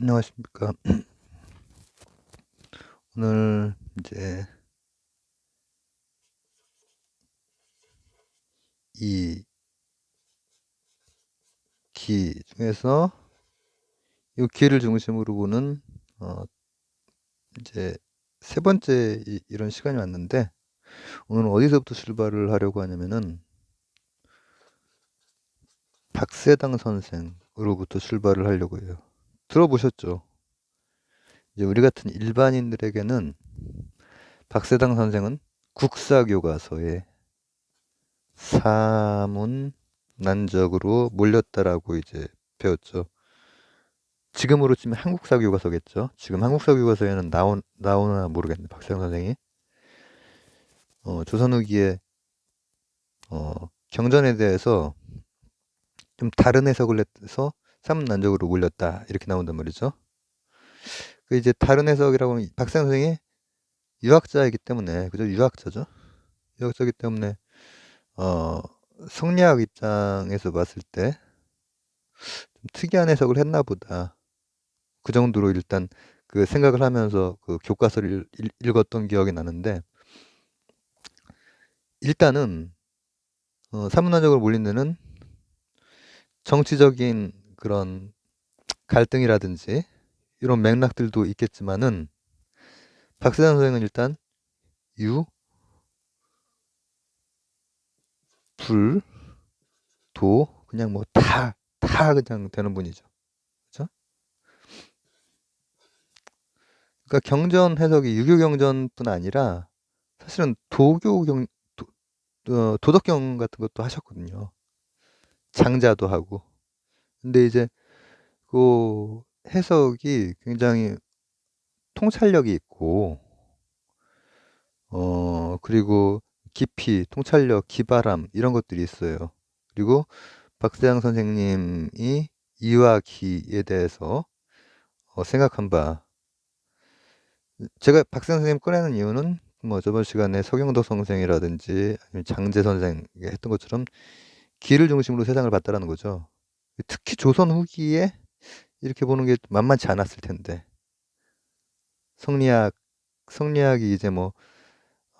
안녕하십니까. 오늘 이제 이 기 중에서 이 기를 중심으로 보는 어 이제 세 번째 이, 이런 시간이 왔는데 오늘은 어디서부터 출발을 하려고 하냐면은 박세당 선생으로부터 출발을 하려고 해요. 들어보셨죠? 이제 우리 같은 일반인들에게는 박세당 선생은 국사교과서에 사문 난적으로 몰렸다라고 이제 배웠죠. 지금으로 치면 한국사 교과서겠죠. 지금 한국사 교과서에는 나온 나오나 모르겠네. 박세영 선생이 어, 조선 후기에 어, 경전에 대해서 좀 다른 해석을 해서 사문 난적으로 몰렸다 이렇게 나온단 말이죠. 그 이제 다른 해석이라고 하면 박세영 선생이 유학자이기 때문에 그죠? 유학자죠. 유학자이기 때문에 어, 성리학 입장에서 봤을 때 좀 특이한 해석을 했나 보다. 그 정도로 일단 그 생각을 하면서 그 교과서를 읽, 읽었던 기억이 나는데 일단은 어, 사문화적으로 몰린 데는 정치적인 그런 갈등이라든지 이런 맥락들도 있겠지만은 박세단 선생은 일단 유, 불, 도 그냥 뭐다다 그냥 되는 분이죠. 그렇죠? 그러니까 경전 해석이 유교 경전뿐 아니라 사실은 도교 경 도, 어, 도덕경 같은 것도 하셨거든요. 장자도 하고. 근데 이제 그 해석이 굉장히 통찰력이 있고 어 그리고 깊이, 통찰력, 기발함 이런 것들이 있어요. 그리고 박세장 선생님이 이와 기에 대해서 어, 생각한 바 제가 박세장 선생님 꺼내는 이유는 뭐 저번 시간에 서경덕 선생이라든지 아니면 장재 선생이 했던 것처럼 기를 중심으로 세상을 봤다라는 거죠. 특히 조선 후기에 이렇게 보는 게 만만치 않았을 텐데. 성리학 성리학이 이제 뭐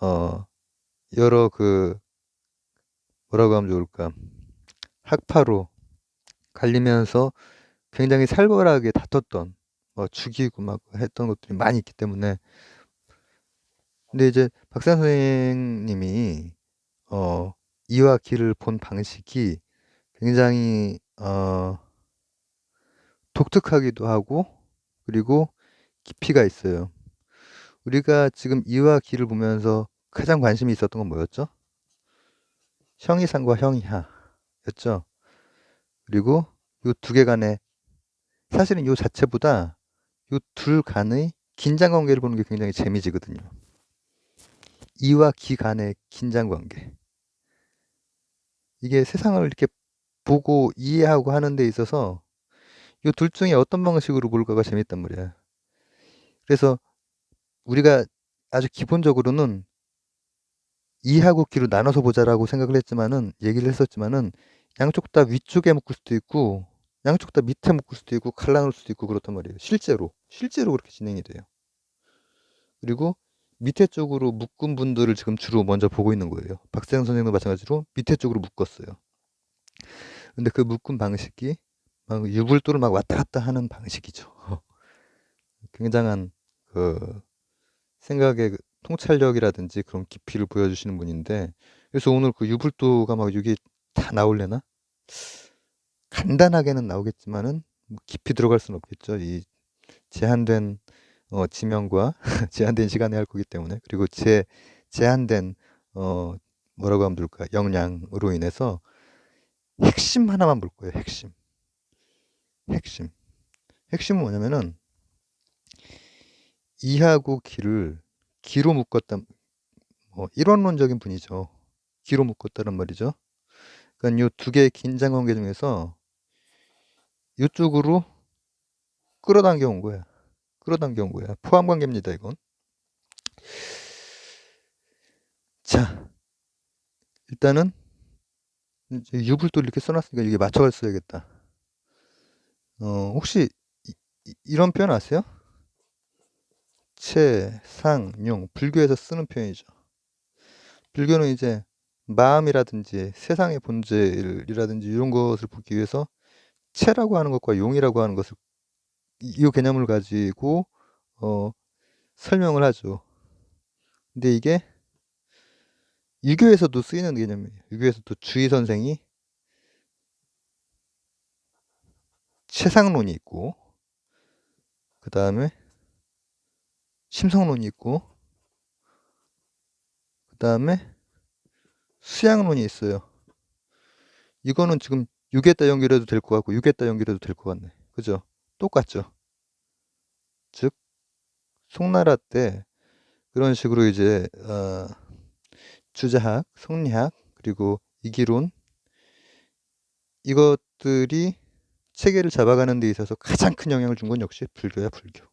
어, 여러 그 뭐라고 하면 좋을까? 학파로 갈리면서 굉장히 살벌하게 다퉜던 뭐 죽이고 막 했던 것들이 많이 있기 때문에. 근데 이제 박사 선생님이 어 이와 기를 본 방식이 굉장히 어 독특하기도 하고 그리고 깊이가 있어요. 우리가 지금 이와 기를 보면서 가장 관심이 있었던 건 뭐였죠? 형이상과 형이하였죠. 그리고 이 두 개 간의 사실은 이 자체보다 이 둘 간의 긴장 관계를 보는 게 굉장히 재미지거든요. 이와 기 간의 긴장 관계. 이게 세상을 이렇게 보고 이해하고 하는 데 있어서 이 둘 중에 어떤 방식으로 볼까가 재밌단 말이야. 그래서 우리가 아주 기본적으로는 이하고 기로 나눠서 보자라고 생각을 했지만은 얘기를 했었지만은 양쪽 다 위쪽에 묶을 수도 있고 양쪽 다 밑에 묶을 수도 있고 갈라놓을 수도 있고 그렇단 말이에요. 실제로 실제로 그렇게 진행이 돼요. 그리고 밑에 쪽으로 묶은 분들을 지금 주로 먼저 보고 있는 거예요. 박세영 선생도 마찬가지로 밑에 쪽으로 묶었어요. 근데 그 묶은 방식이 막 유불도를 막 왔다 갔다 하는 방식이죠. 굉장한 그 생각의 그 통찰력이라든지 그런 깊이를 보여주시는 분인데 그래서 오늘 그 유불도가 막 여기 다 나올래나? 간단하게는 나오겠지만은 뭐 깊이 들어갈 수는 없겠죠. 이 제한된 어, 지명과 제한된 시간에 할 거기 때문에 그리고 제 제한된 어, 뭐라고 하면 좋을까 역량으로 인해서 핵심 하나만 볼 거예요. 핵심. 핵심. 핵심은 뭐냐면은 이하고 기를 기로 묶었다. 뭐 일원론적인 분이죠. 기로 묶었다는 말이죠. 그러니까 이두 개의 긴장 관계 중에서 이쪽으로 끌어당겨 온 거야. 끌어당겨 온 거야. 포함 관계입니다, 이건. 자, 일단은 유불도 이렇게 써놨으니까 이게 맞춰갈 써야겠다. 어, 혹시 이- 이런 표현 아세요? 채, 상, 용. 불교에서 쓰는 표현이죠. 불교는 이제 마음이라든지 세상의 본질이라든지 이런 것을 보기 위해서 채라고 하는 것과 용이라고 하는 것을 이, 이 개념을 가지고 어, 설명을 하죠. 근데 이게 유교에서도 쓰이는 개념이에요. 유교에서도 주의 선생이 최상론이 있고 그 다음에 심성론이 있고 그 다음에 수양론이 있어요. 이거는 지금 6에다 연결해도 될 것 같고 6에다 연결해도 될 것 같네. 그죠? 똑같죠? 즉 송나라 때 그런 식으로 이제 어, 주자학, 성리학 그리고 이기론 이것들이 체계를 잡아가는 데 있어서 가장 큰 영향을 준 건 역시 불교야 불교.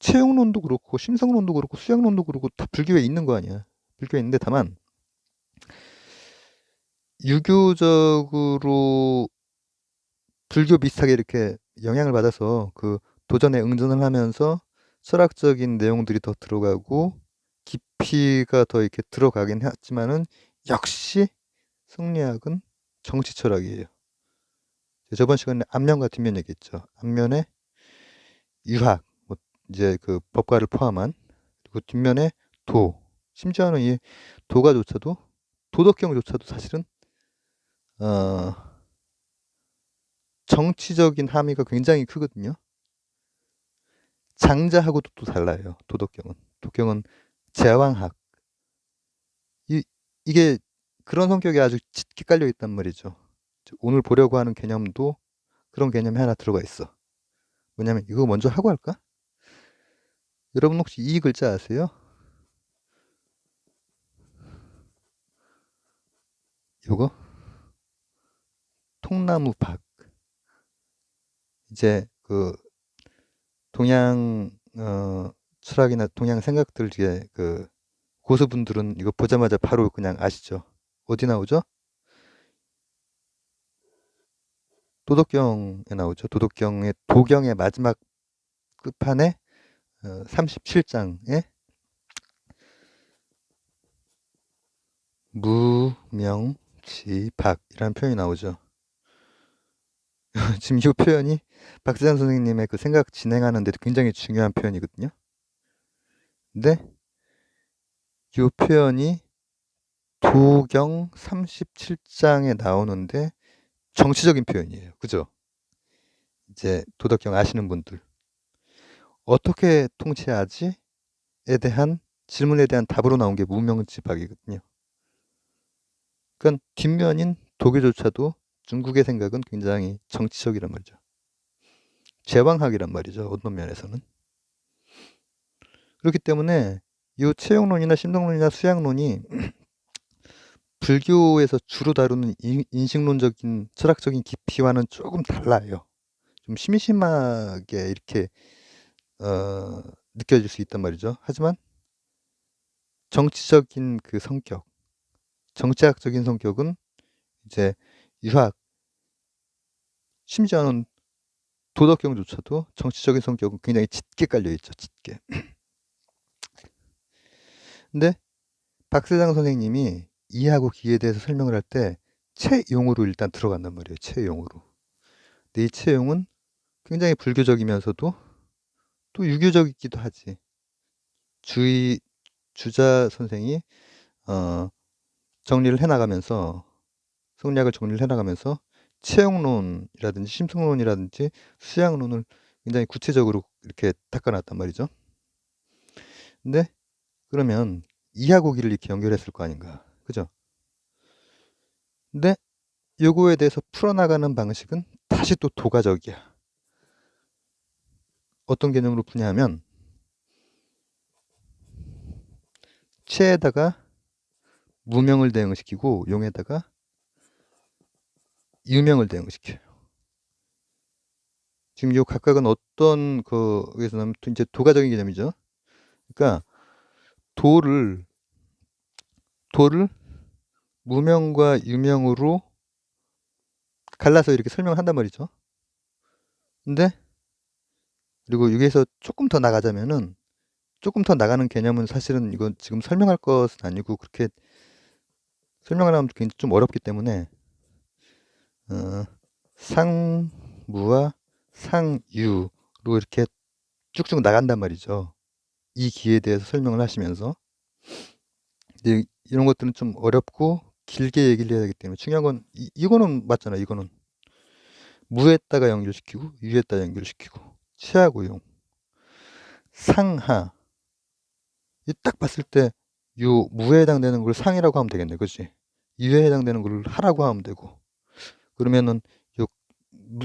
채용론도 그렇고 심성론도 그렇고 수양론도 그렇고 다 불교에 있는 거 아니야. 불교에 있는데 다만 유교적으로 불교 비슷하게 이렇게 영향을 받아서 그 도전에 응전을 하면서 철학적인 내용들이 더 들어가고 깊이가 더 이렇게 들어가긴 했지만은 역시 성리학은 정치 철학이에요. 저번 시간에 앞면과 뒷면 얘기했죠. 앞면에 유학, 뭐 이제 그 법과를 포함한 그리고 뒷면에 도, 심지어는 이 도가조차도 도덕경조차도 사실은 어, 정치적인 함의가 굉장히 크거든요. 장자하고도 또 달라요. 도덕경은. 도덕경은 제왕학. 이, 이게 그런 성격이 아주 짙게 깔려 있단 말이죠. 오늘 보려고 하는 개념도 그런 개념이 하나 들어가 있어. 뭐냐면 이거 먼저 하고 할까? 여러분 혹시 이 글자 아세요? 요거 통나무 박 이제 그 동양 어, 철학이나 동양 생각들 중에 그 고수분들은 이거 보자마자 바로 그냥 아시죠? 어디 나오죠? 도덕경에 나오죠. 도덕경의 도경의 마지막 끝판에 어, 37장에 무명지박이라는 표현이 나오죠. 지금 이 표현이 박세장 선생님의 그 생각 진행하는 데 도 굉장히 중요한 표현이거든요. 근데 이 표현이 도경 37장에 나오는데 정치적인 표현이에요. 그죠? 이제 도덕경 아시는 분들. 어떻게 통치하지? 에 대한 질문에 대한 답으로 나온 게 무명지박이거든요. 그러니까 뒷면인 도교조차도 중국의 생각은 굉장히 정치적이란 말이죠. 제왕학이란 말이죠. 어떤 면에서는. 그렇기 때문에 이 채용론이나 심성론이나 수양론이 불교에서 주로 다루는 인식론적인 철학적인 깊이와는 조금 달라요. 좀 심심하게 이렇게 어, 느껴질 수 있단 말이죠. 하지만 정치적인 그 성격, 정치학적인 성격은 이제 유학, 심지어는 도덕경조차도 정치적인 성격은 굉장히 짙게 깔려 있죠. 짙게. 근데 박세장 선생님이 이해하고 기에 대해서 설명을 할때 채용으로 일단 들어간단 말이에요. 채용으로. 근데 이 채용은 굉장히 불교적이면서도 또 유교적이기도 하지. 주의 주자 선생이 어, 정리를 해나가면서 성리학을 정리를 해나가면서 채용론이라든지 심성론이라든지 수양론을 굉장히 구체적으로 이렇게 닦아놨단 말이죠. 근데 그러면 이하고 기를 이렇게 연결했을 거 아닌가. 그죠? 근데 요거에 대해서 풀어나가는 방식은 다시 또 도가적이야. 어떤 개념으로 푸냐면 체에다가 무명을 대응시키고 용에다가 유명을 대응시켜요. 지금 요 각각은 어떤 거에서 나면 이제 도가적인 개념이죠. 그러니까 도를 도를 무명과 유명으로 갈라서 이렇게 설명한단 말이죠. 근데 그리고 여기에서 조금 더 나가자면은 조금 더 나가는 개념은 사실은 이건 지금 설명할 것은 아니고 그렇게 설명을 하면 굉장히 좀 어렵기 때문에 어, 상무와 상유로 이렇게 쭉쭉 나간단 말이죠. 이 기에 대해서 설명을 하시면서 근데 이런 것들은 좀 어렵고 길게 얘기를 해야 되기 때문에 중요한 건 이, 이거는 맞잖아. 이거는 무에다가 연결시키고 유에다 연결시키고 치하고 용 상하 이 딱 봤을 때요 무에 해당되는 걸 상이라고 하면 되겠네. 그지? 유에 해당되는 걸 하라고 하면 되고 그러면은 요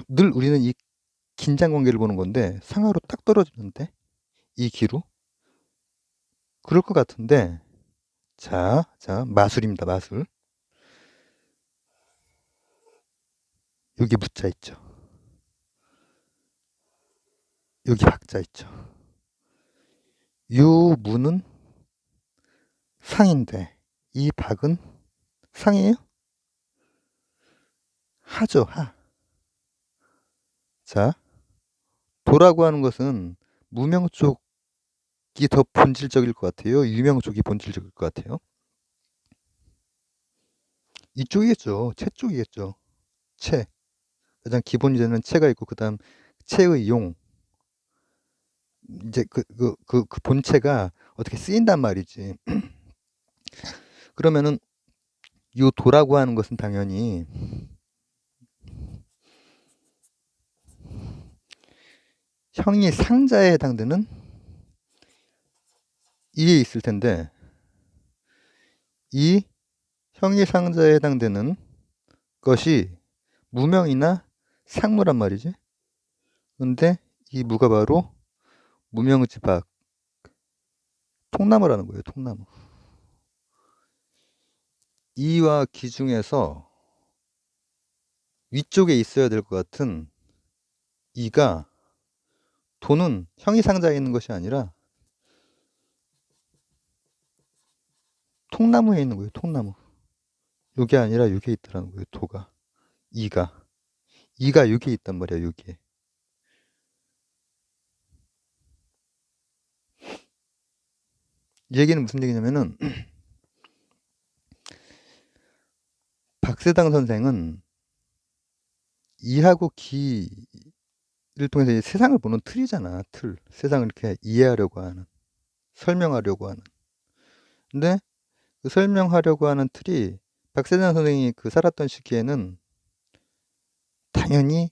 늘 우리는 이 긴장 관계를 보는 건데 상하로 딱 떨어지는데 이 기로 그럴 것 같은데 자, 자 마술입니다. 마술 여기 무자 있죠. 여기 박자 있죠. 요 무는 상인데 이 박은 상이에요? 하죠, 하. 자, 도라고 하는 것은 무명 쪽 이더 본질적일 것 같아요. 유명 쪽이 본질적일 것 같아요. 이쪽이겠죠. 채 쪽이겠죠. 채. 가장 기본이 되는 채가 있고 그다음 채의 용. 이제 그 그 그 그 본체가 어떻게 쓰인단 말이지. 그러면은 요 도라고 하는 것은 당연히 형이 상자에 해당되는 이에 있을 텐데 이 형이 상자에 해당되는 것이 무명이나 상무란 말이지. 근데 이 무가 바로 무명지박 통나무라는 거예요. 통나무. 이와 기 중에서 위쪽에 있어야 될 것 같은 이가 도는 형이 상자에 있는 것이 아니라 통나무에 있는 거예요. 통나무. 요게 아니라 요게 있더라는 거예요. 도가. 이가. 이가 요게 있단 말이야. 요게. 이 얘기는 무슨 얘기냐면은 박세당 선생은 이하고 기를 통해서 세상을 보는 틀이잖아. 틀. 세상을 이렇게 이해하려고 하는, 설명하려고 하는. 근데 그 설명하려고 하는 틀이 박세당 선생이 그 살았던 시기에는 당연히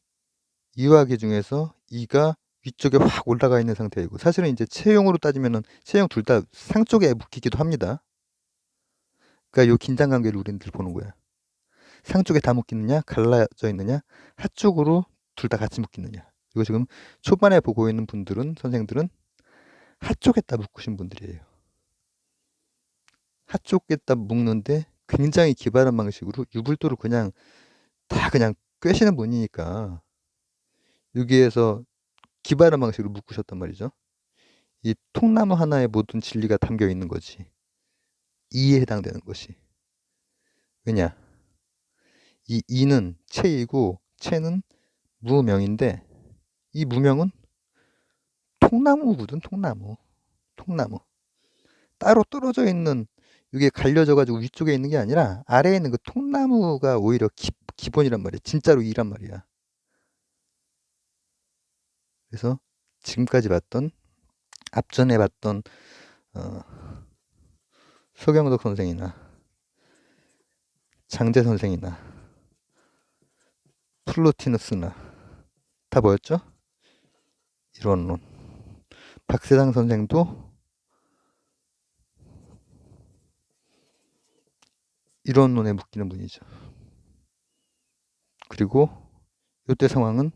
이와 기 중에서 이가 위쪽에 확 올라가 있는 상태이고 사실은 이제 체형으로 따지면은 체형 둘 다 상쪽에 묶이기도 합니다. 그러니까 요 긴장 관계를 우리들 보는 거야. 상쪽에 다 묶이느냐, 갈라져 있느냐, 하쪽으로 둘 다 같이 묶이느냐. 이거 지금 초반에 보고 있는 분들은 선생들은 하쪽에 다 묶으신 분들이에요. 하쪽에다 묶는데 굉장히 기발한 방식으로 유불도를 그냥 다 그냥 꿰시는 분이니까 여기에서 기발한 방식으로 묶으셨단 말이죠. 이 통나무 하나에 모든 진리가 담겨 있는 거지. 이에 해당되는 것이. 왜냐? 이 이는 체이고 체는 무명인데 이 무명은 통나무거든 통나무. 통나무. 따로 떨어져 있는 이게 갈려져 가지고 위쪽에 있는 게 아니라 아래에 있는 그 통나무가 오히려 기, 기본이란 말이야. 진짜로 이란 말이야. 그래서 지금까지 봤던 앞전에 봤던 어, 소경덕 선생이나 장재 선생이나 플로티누스나 다 뭐였죠? 이론론. 박세당 선생도 이론론에 묶이는 분이죠. 그리고 이때 상황은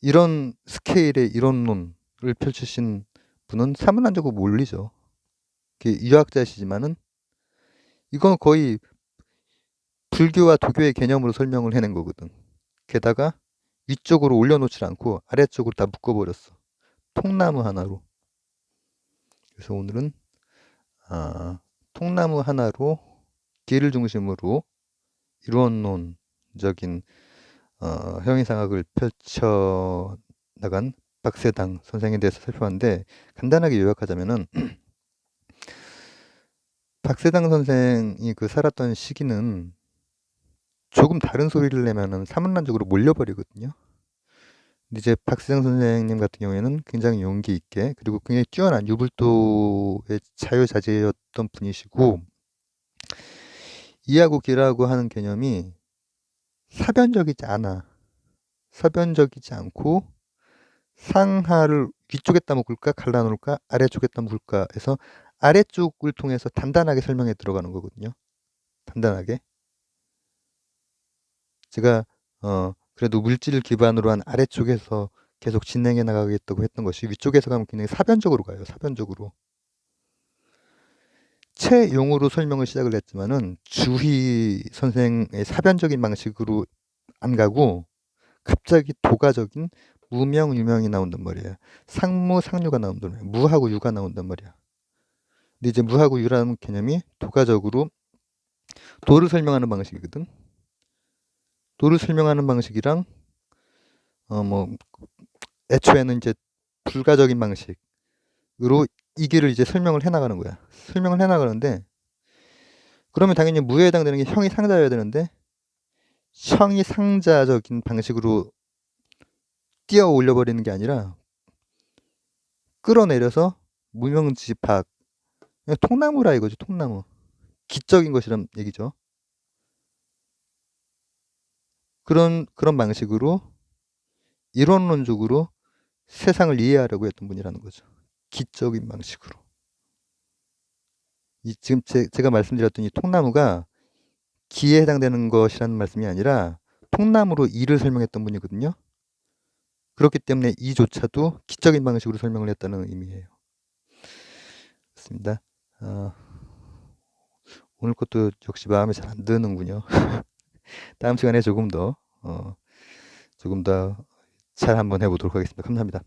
이런 스케일의 이론론을 펼치신 분은 사문안적으로 몰리죠. 유학자시지만은 이건 거의 불교와 도교의 개념으로 설명을 해낸 거거든. 게다가 위쪽으로 올려놓지 않고 아래쪽으로 다 묶어버렸어. 통나무 하나로. 그래서 오늘은 아, 통나무 하나로 길을 중심으로 이론론적인 어, 형이상학을 펼쳐 나간 박세당 선생에 대해서 살펴봤는데 간단하게 요약하자면은 박세당 선생이 그 살았던 시기는 조금 다른 소리를 내면은 사문란적으로 몰려버리거든요. 이제 박세당 선생님 같은 경우에는 굉장히 용기 있게 그리고 굉장히 뛰어난 유불도의 자유자재였던 분이시고 이하고 기라고 하는 개념이 사변적이지 않아. 사변적이지 않고 상하를 위쪽에다 묶을까 갈라놓을까 아래쪽에다 묶을까 해서 아래쪽을 통해서 단단하게 설명해 들어가는 거거든요. 단단하게. 제가 어 그래도 물질 기반으로 한 아래쪽에서 계속 진행해 나가겠다고 했던 것이 위쪽에서 가면 굉장히 사변적으로 가요. 사변적으로. 채용으로 설명을 시작을 했지만은 주희 선생의 사변적인 방식으로 안 가고 갑자기 도가적인 무명 유명이 나온단 말이에요. 상무 상류가 나온단 말이에요. 무하고 유가 나온단 말이야. 근데 이제 무하고 유라는 개념이 도가적으로 도를 설명하는 방식이거든. 도를 설명하는 방식이랑 어 뭐 애초에는 이제 불가적인 방식으로 이 길을 이제 설명을 해 나가는 거야. 설명을 해 나가는데 그러면 당연히 무에 해당되는 게 형이 상자여야 되는데 형이 상자적인 방식으로 뛰어 올려버리는 게 아니라 끌어내려서 무명지박 그냥 통나무라 이거죠 통나무 기적인 것이란 얘기죠 그런 그런 방식으로 이론론적으로 세상을 이해하려고 했던 분이라는 거죠 기적인 방식으로 이 지금 제, 제가 말씀드렸던 이 통나무가 기에 해당되는 것이라는 말씀이 아니라 통나무로 이를 설명했던 분이거든요 그렇기 때문에 이조차도 기적인 방식으로 설명을 했다는 의미예요. 그렇습니다. 어, 오늘 것도 역시 마음에 잘 안 드는군요. 다음 시간에 조금 더 어, 조금 더 잘 한번 해보도록 하겠습니다. 감사합니다.